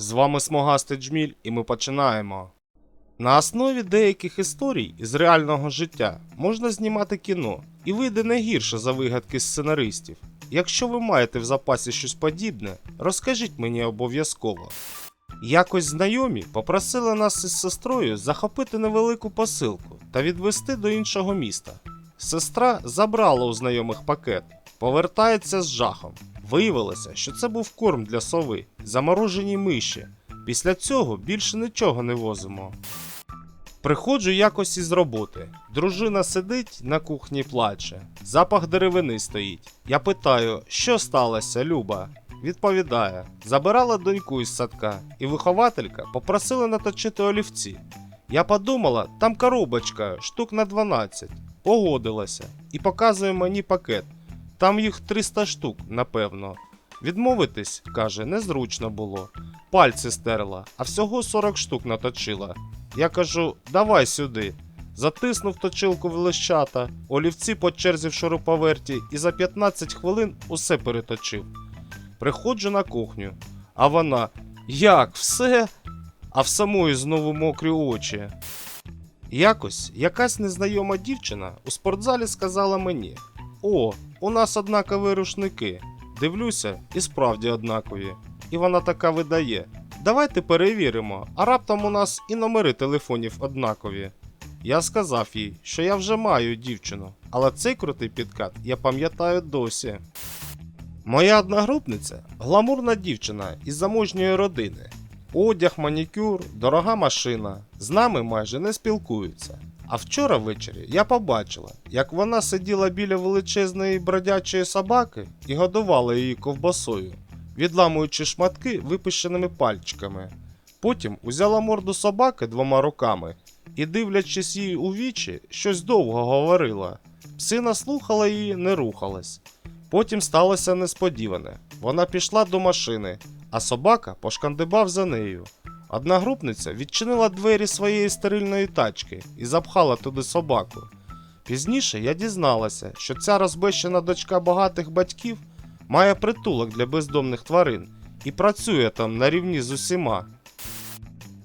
З вами Смогастий Джміль, і ми починаємо. На основі деяких історій із реального життя можна знімати кіно, і вийде не гірше за вигадки сценаристів. Якщо ви маєте в запасі щось подібне, розкажіть мені обов'язково. Якось знайомі попросили нас із сестрою захопити невелику посилку та відвести до іншого міста. Сестра забрала у знайомих пакет, повертається з жахом. Виявилося, що це був корм для сови, заморожені миші. Після цього більше нічого не возимо. Приходжу якось із роботи. Дружина сидить на кухні плаче. Запах деревини стоїть. Я питаю, що сталося, Люба? Відповідає: забирала доньку із садка, і вихователька попросила наточити олівці. Я подумала, там коробочка, штук на 12. Погодилася і показує мені пакет. Там їх 300 штук, напевно. Відмовитись, каже, незручно було. Пальці стерла, а всього 40 штук наточила. Я кажу, давай сюди. Затиснув точилку в лищата, олівці по черзі в шуруповерті і за 15 хвилин усе переточив. Приходжу на кухню, а вона як все? А в самої знову мокрі очі. Якось якась незнайома дівчина у спортзалі сказала мені: О, у нас однакові рушники. Дивлюся, і справді однакові. І вона така видає. Давайте перевіримо, а раптом у нас і номери телефонів однакові. Я сказав їй, що я вже маю дівчину, але цей крутий підкат я пам'ятаю досі. Моя одногрупниця гламурна дівчина із заможньої родини. Одяг, манікюр, дорога машина. З нами майже не спілкуються. А вчора ввечері я побачила, як вона сиділа біля величезної бродячої собаки і годувала її ковбасою, відламуючи шматки випущеними пальчиками. Потім узяла морду собаки двома руками і, дивлячись їй у вічі, щось довго говорила. Псина слухала її, не рухалась. Потім сталося несподіване. Вона пішла до машини, а собака пошкандибав за нею. Одногрупниця відчинила двері своєї стерильної тачки і запхала туди собаку. Пізніше я дізналася, що ця розбещена дочка багатих батьків має притулок для бездомних тварин і працює там на рівні з усіма.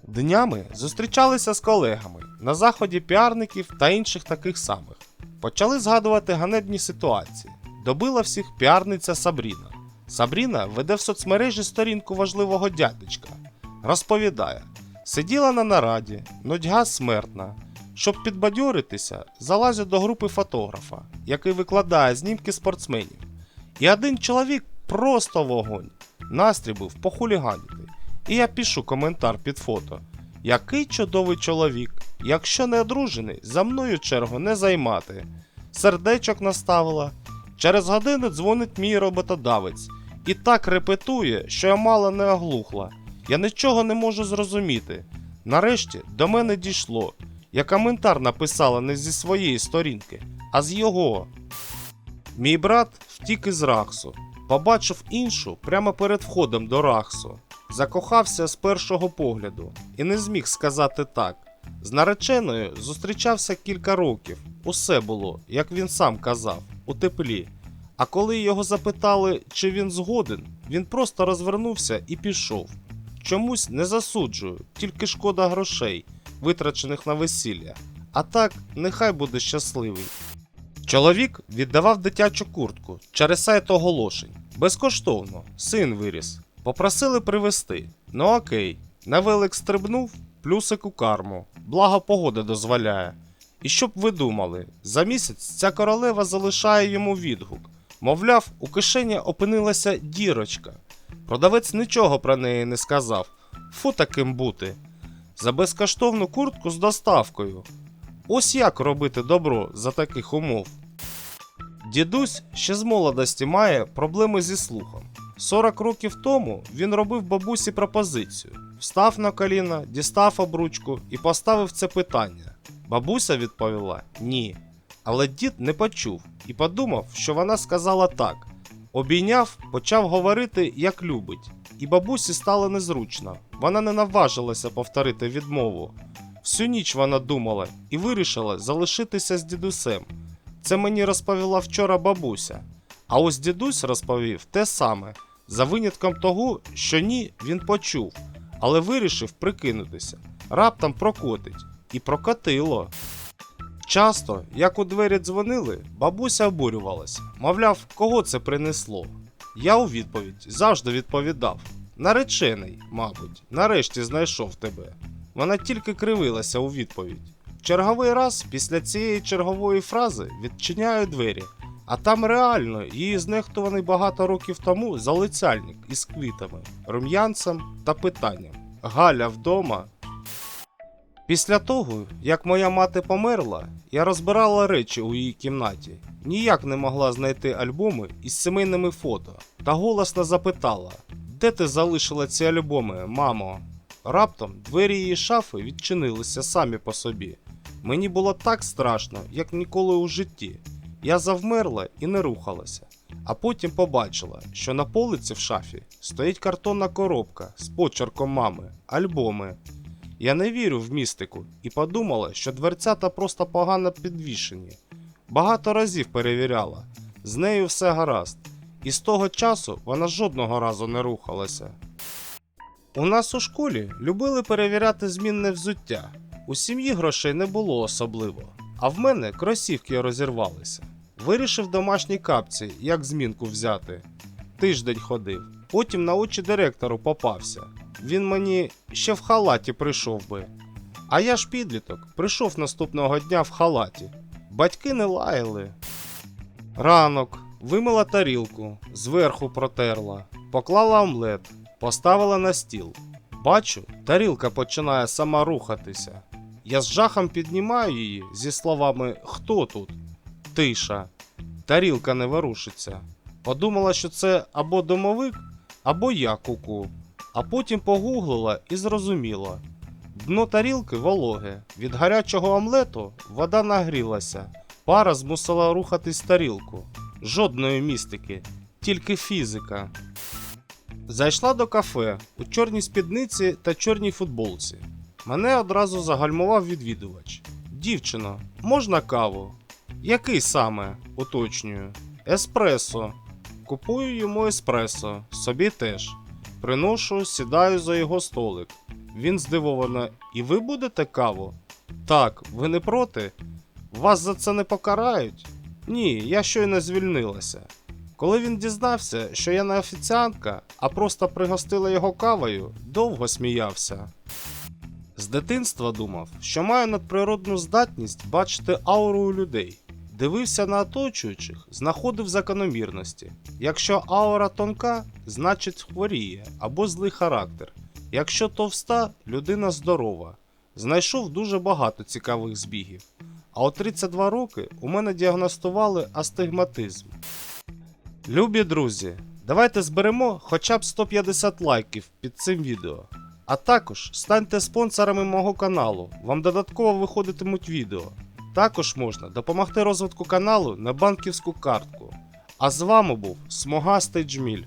Днями зустрічалися з колегами на заході піарників та інших таких самих. Почали згадувати ганебні ситуації. Добила всіх піарниця Сабріна. Сабріна веде в соцмережі сторінку важливого дядечка. Розповідає: сиділа на нараді, нудьга смертна. Щоб підбадьоритися, залазю до групи фотографа, який викладає знімки спортсменів. І один чоловік просто вогонь. Настрій був похуліганіти. І я пишу коментар під фото. Який чудовий чоловік. Якщо не одружений, за мною чергу не займати. Сердечок наставила. Через годину дзвонить мій роботодавець і так репетує, що я мало не оглухла. Я нічого не можу зрозуміти. Нарешті до мене дійшло. Я коментар написала не зі своєї сторінки, а з його. Мій брат втік із Рахсу, побачив іншу прямо перед входом до Рахсу. Закохався з першого погляду і не зміг сказати так. З нареченою зустрічався кілька років. Усе було, як він сам казав, у теплі. А коли його запитали, чи він згоден, він просто розвернувся і пішов. Чомусь не засуджую, тільки шкода грошей, витрачених на весілля. А так, нехай буде щасливий. Чоловік віддавав дитячу куртку через сайт оголошень. Безкоштовно, син виріс. Попросили привезти. Ну окей, на велик стрибнув, плюсик у карму. Благо погода дозволяє. І щоб ви думали, за місяць ця королева залишає йому відгук. Мовляв, у кишені опинилася дірочка. Продавець нічого про неї не сказав. Фу таким бути. За безкоштовну куртку з доставкою. Ось як робити добро за таких умов. Дідусь ще з молодості має проблеми зі слухом. 40 років тому він робив бабусі пропозицію. Встав на коліна, дістав обручку і поставив це питання. Бабуся відповіла ні. Але дід не почув і подумав, що вона сказала так. Обійняв, почав говорити, як любить, і бабусі стало незручно. Вона не наважилася повторити відмову. Всю ніч вона думала і вирішила залишитися з дідусем. Це мені розповіла вчора бабуся. А ось дідусь розповів те саме, за винятком того, що ні, він почув, але вирішив прикинутися. Раптом прокотить. І прокатило. Часто, як у двері дзвонили, бабуся обурювалася. Мовляв, кого це принесло. Я у відповідь завжди відповідав: наречений, мабуть, нарешті знайшов тебе. Вона тільки кривилася у відповідь. Черговий раз після цієї чергової фрази відчиняю двері, а там реально її знехтуваний багато років тому залицяльник із квітами, рум'янцем та питанням: Галя вдома. Після того, як моя мати померла, я розбирала речі у її кімнаті, ніяк не могла знайти альбоми із сімейними фото та голосно запитала: Де ти залишила ці альбоми, мамо? Раптом двері її шафи відчинилися самі по собі. Мені було так страшно, як ніколи у житті. Я завмерла і не рухалася, а потім побачила, що на полиці в шафі стоїть картонна коробка з почерком мами, альбоми. Я не вірю в містику і подумала, що дверцята просто погано підвішені. Багато разів перевіряла, з нею все гаразд, і з того часу вона жодного разу не рухалася. У нас у школі любили перевіряти змінне взуття. У сім'ї грошей не було особливо, а в мене кросівки розірвалися. Вирішив домашні капці, як змінку взяти. Тиждень ходив, потім на очі директору попався. Він мені ще в халаті прийшов би. А я ж підліток, прийшов наступного дня в халаті. Батьки не лаяли. Ранок, вимила тарілку, зверху протерла, поклала омлет, поставила на стіл. Бачу, тарілка починає сама рухатися. Я з жахом піднімаю її зі словами Хто тут? Тиша. Тарілка не ворушиться. Подумала, що це або домовик, або я куку. А потім погуглила і зрозуміла. Дно тарілки вологе. Від гарячого омлету вода нагрілася. Пара змусила рухатись тарілку. Жодної містики, тільки фізика. Зайшла до кафе у чорній спідниці та чорній футболці. Мене одразу загальмував відвідувач. Дівчино, можна каву? Який саме? уточнюю. Еспресо. Купую йому еспресо, собі теж. Приношу, сідаю за його столик. Він здивовано: І ви будете каву? Так, ви не проти? Вас за це не покарають? Ні, я щойно звільнилася. Коли він дізнався, що я не офіціантка, а просто пригостила його кавою, довго сміявся. З дитинства думав, що маю надприродну здатність бачити ауру у людей. Дивився на оточуючих, знаходив закономірності. Якщо аура тонка, значить хворіє або злий характер. Якщо товста, людина здорова. Знайшов дуже багато цікавих збігів. А у 32 роки у мене діагностували астигматизм. Любі друзі, давайте зберемо хоча б 150 лайків під цим відео. А також станьте спонсорами мого каналу, вам додатково виходитимуть відео. Також можна допомогти розвитку каналу на банківську картку. А з вами був Смогастий Джміль.